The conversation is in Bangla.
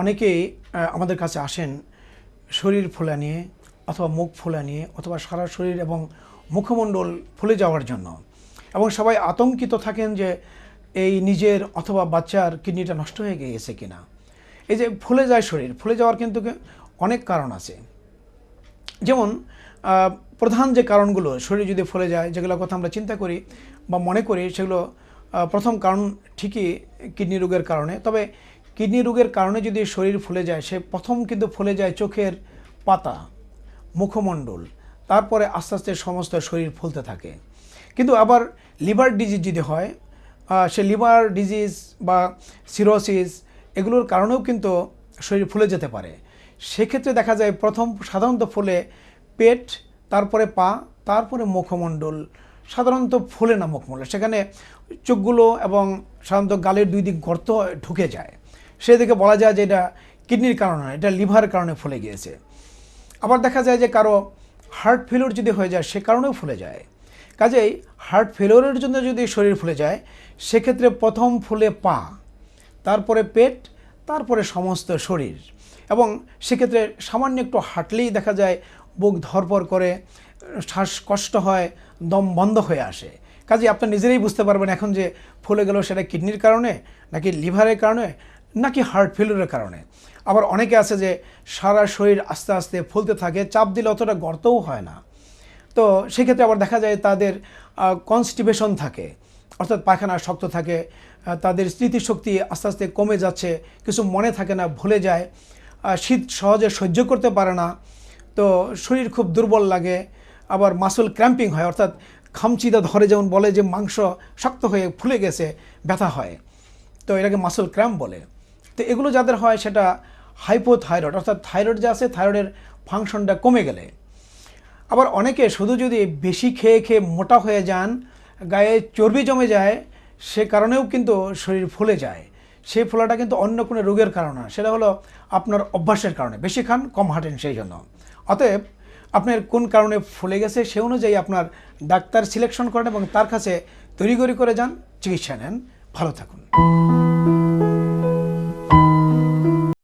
অনেকেই আহ, আমাদের কাছে আসেন শরীর ফোলা নিয়ে অথবা মুখ ফোলা নিয়ে অথবা সারা শরীর এবং মুখমণ্ডল ফুলে যাওয়ার জন্য। এবং সবাই আতঙ্কিত থাকেন যে এই নিজের অথবা বাচ্চার কিডনিটা নষ্ট হয়ে গিয়েছে কিনা। এই যে ফুলে যায় শরীর ফুলে যাওয়ার কিন্তু অনেক কারণ আছে। যেমন প্রধান যে কারণগুলো শরীর যদি ফুলে যায় যেগুলোর কথা আমরা চিন্তা করি বা মনে করি সেগুলো প্রথম কারণ ঠিকই কিডনি রোগের কারণে। তবে কিডনি রোগের কারণে যদি শরীর ফুলে যায়, সে প্রথম কিন্তু ফুলে যায় চোখের পাতা, মুখমণ্ডল। তারপরে আস্তে আস্তে সমস্ত শরীর ফুলতে থাকে। কিন্তু আবার লিভার ডিজিজ যদি হয় সে লিভার ডিজিজ বা সিরোসিস এগুলোর কারণেও কিন্তু শরীর ফুলে যেতে পারে। সেক্ষেত্রে দেখা যায় প্রথম সাধারণত ফুলে পেট, তারপরে পা, তারপরে মুখমণ্ডল। সাধারণত ফুলে না মুখমণ্ডল। সেখানে চোখগুলো এবং সাধারণত গালের দুই দিক গর্ত ঢুকে যায়। সেদিকে বলা যায় যে এটা কিডনির কারণে এটা লিভার কারণে ফুলে গিয়েছে। আবার দেখা যায় যে কারও হার্ট ফেলিওর যদি হয়ে যায়, সে কারণেও ফুলে যায়। কাজেই হার্ট ফেলোরের জন্য যদি শরীর ফুলে যায়, সেক্ষেত্রে প্রথম ফুলে পা, তারপরে পেট, তারপরে সমস্ত শরীর। এবং সেক্ষেত্রে সামান্য একটু হাঁটলেই দেখা যায় বুক ধরপর করে শ্বাসকষ্ট হয়, দম বন্ধ হয়ে আসে। কাজে আপনি নিজেরাই বুঝতে পারবেন এখন যে ফুলে গেল সেটা কিডনির কারণে নাকি লিভারের কারণে নাকি হার্ট ফেলিওরের কারণে। আবার অনেকে আছে যে সারা শরীর আস্তে আস্তে ফুলতে থাকে, চাপ দিলে অতটা গর্তও হয় না। তো সেক্ষেত্রে আবার দেখা যায় তাদের কনস্টিপেশন থাকে, অর্থাৎ পায়খানা শক্ত থাকে তাদের স্মৃতিশক্তি আস্তে আস্তে কমে যাচ্ছে, কিছু মনে থাকে না, ভুলে যায় শীত সহজে সহ্য করতে পারে না, তো শরীর খুব দুর্বল লাগে, আবার মাসল ক্র্যাম্পিং হয়, অর্থাৎ খামচিদা ধরে যেমন বলে যে মাংস শক্ত হয়ে ফুলে গেছে, ব্যথা হয়। তো এটাকে মাসল ক্র্যাম্প বলে। তো এগুলো যাদের হয় সেটা হাইপোথাইরয়েড অর্থাৎ থাইরয়েড যা আছে থাইরয়েডের ফাংশনটা কমে গেলে। আবার অনেকে শুধু যদি বেশি খেয়ে খেয়ে মোটা হয়ে যান, গায়ে চর্বি জমে যায়, সে কারণেও কিন্তু শরীর ফুলে যায়। সেই ফোলাটা কিন্তু অন্য কোনো রোগের কারণ সেটা হলো আপনার অভ্যাসের কারণে। বেশি খান, কম হাঁটেন সেই জন্য। অতএব আপনার কোন কারণে ফুলে গেছে সে অনুযায়ী আপনার ডাক্তার সিলেকশন করেন এবং তার কাছে তৈরি করে যান, চিকিৎসা নেন। ভালো থাকুন।